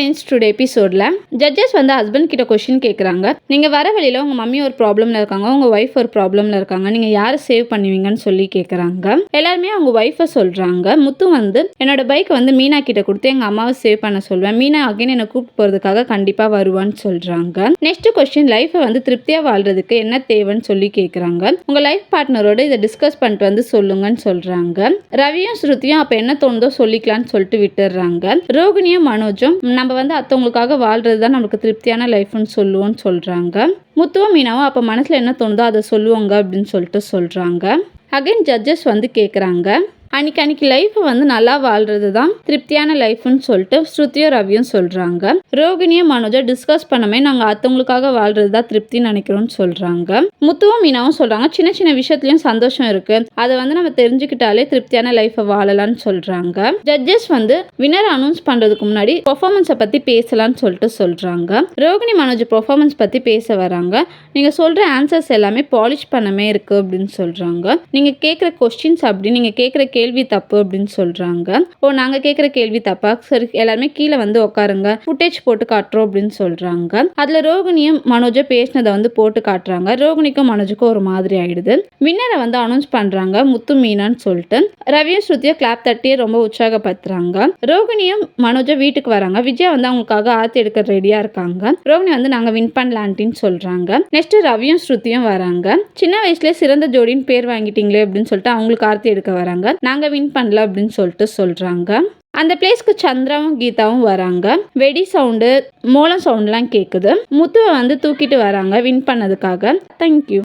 Friends today எபிசோடில் judges வந்து husband கிட்ட கொஷின் கேட்குறாங்க நீங்கள் வர வழியில் உங்கள் மம்மி ஒரு ப்ராப்ளமில் இருக்காங்க உங்கள் ஒய்ஃப் ஒரு ப்ராப்ளமில் இருக்காங்க நீங்கள் யாரை சேவ் பண்ணுவீங்கன்னு சொல்லி கேட்குறாங்க எல்லாருமே அவங்க ஒய்ஃபை சொல்கிறாங்க முத்து வந்து என்னோட பைக்கை வந்து மீனா கிட்ட கொடுத்து எங்கள் அம்மாவை சேவ் பண்ண சொல்வேன். மீனா அகைன் என்னை கூப்பிட்டு போகிறதுக்காக கண்டிப்பாக வருவான்னு சொல்கிறாங்க நெக்ஸ்ட் கொஸ்டின் லைஃப்பை வந்து திருப்தியாக வாழ்றதுக்கு என்ன தேவைன்னு சொல்லி கேட்குறாங்க உங்கள் லைஃப் பார்ட்னரோட இதை டிஸ்கஸ் பண்ணிட்டு வந்து சொல்லுங்கன்னு சொல்கிறாங்க ரவியும் ஸ்ருதியும் அப்போ என்ன தோணுதோ சொல்லிக்கலாம்னு சொல்லிட்டு விட்டுடுறாங்க ரோகிணியும் மனோஜும் நம்ம வந்து அத்தவங்களுக்காக வாழ்றது தான் நமக்கு திருப்தியான லைஃப்னு சொல்லுவோம்னு சொல்கிறாங்க முத்துவும் மீனாவும் அப்போ மனசில் என்ன தோணுதோ அதை சொல்லுவாங்க அப்படின்னு சொல்லிட்டு சொல்கிறாங்க அகைன் ஜட்ஜஸ் வந்து கேட்குறாங்க அன்னைக்கு அன்னைக்கு லைஃப்பை வந்து நல்லா வாழ்றது தான் திருப்தியான லைஃப்னு சொல்லிட்டு ஸ்ருதியும் ரவியும் சொல்கிறாங்க ரோகிணியும் மனோஜா டிஸ்கஸ் பண்ணமே நாங்கள் அத்தவங்களுக்காக வாழ்றது தான் திருப்தின்னு நினைக்கிறோம்னு சொல்கிறாங்க முத்துவும் மீனாவும் சொல்கிறாங்க சின்ன சின்ன விஷயத்துலையும் சந்தோஷம் இருக்குது அதை வந்து நம்ம தெரிஞ்சுக்கிட்டாலே திருப்தியான லைஃப்பை வாழலாம்னு சொல்கிறாங்க ஜட்ஜஸ் வந்து வினர் அனௌன்ஸ் பண்ணுறதுக்கு முன்னாடி பர்ஃபார்மன்ஸை பற்றி பேசலாம்னு சொல்லிட்டு சொல்கிறாங்க ரோகிணி மனோஜ் பெர்ஃபார்மன்ஸ் பற்றி பேச வராங்க. நீங்கள் சொல்கிற ஆன்சர்ஸ் எல்லாமே பாலிஷ் பண்ணமே இருக்குது அப்படின்னு சொல்கிறாங்க நீங்கள் கேட்குற கொஸ்டின்ஸ் அப்படி நீங்கள் கேட்குற கேள்வி தப்பு அப்படின்னு சொல்கிறாங்க ஓ நாங்கள் கேட்குற கேள்வி தப்பா? சரி எல்லாருமே கீழே வந்து உட்காருங்க ஃபுட்டேஜ் போட்டு காட்டுறோம் அப்படின்னு சொல்கிறாங்க அதில் ரோகிணியும் மனோஜும் பேசினதை வந்து போட்டு காட்டுறாங்க. ரோகிணிக்கும் மனோஜுக்கும் ஒரு மாதிரி ஆயிடுது. வின்னரை வந்து அனௌன்ஸ் பண்ணுறாங்க முத்து மீனான்னு சொல்லிட்டு. ரவியும் ஸ்ருதியும் கிளாப் தட்டியே ரொம்ப உற்சாகப்படுத்துறாங்க. ரோகிணியும் மனோஜா வீட்டுக்கு வராங்க. விஜயா வந்து அவங்களுக்காக ஆர்த்தி எடுக்க ரெடியா இருக்காங்க. ரோகிணி வந்து நாங்க வின் பண்ணலான்ட்டின்னு சொல்றாங்க. நெக்ஸ்ட் ரவியும் ஸ்ருதியும் வராங்க. சின்ன வயசுல சிறந்த ஜோடின்னு பேர் வாங்கிட்டீங்களே அப்படின்னு சொல்லிட்டு அவங்களுக்கு ஆர்த்தி எடுக்க வராங்க. நாங்கள் வின் பண்ணல அப்படின்னு சொல்லிட்டு சொல்கிறாங்க அந்த பிளேஸ்க்கு சந்திராவும் கீதாவும் வராங்க. வெடி சவுண்டு மோளம் சவுண்ட்லாம் கேட்குது முத்துவை வந்து தூக்கிட்டு வராங்க வின் பண்ணதுக்காக. தேங்க்யூ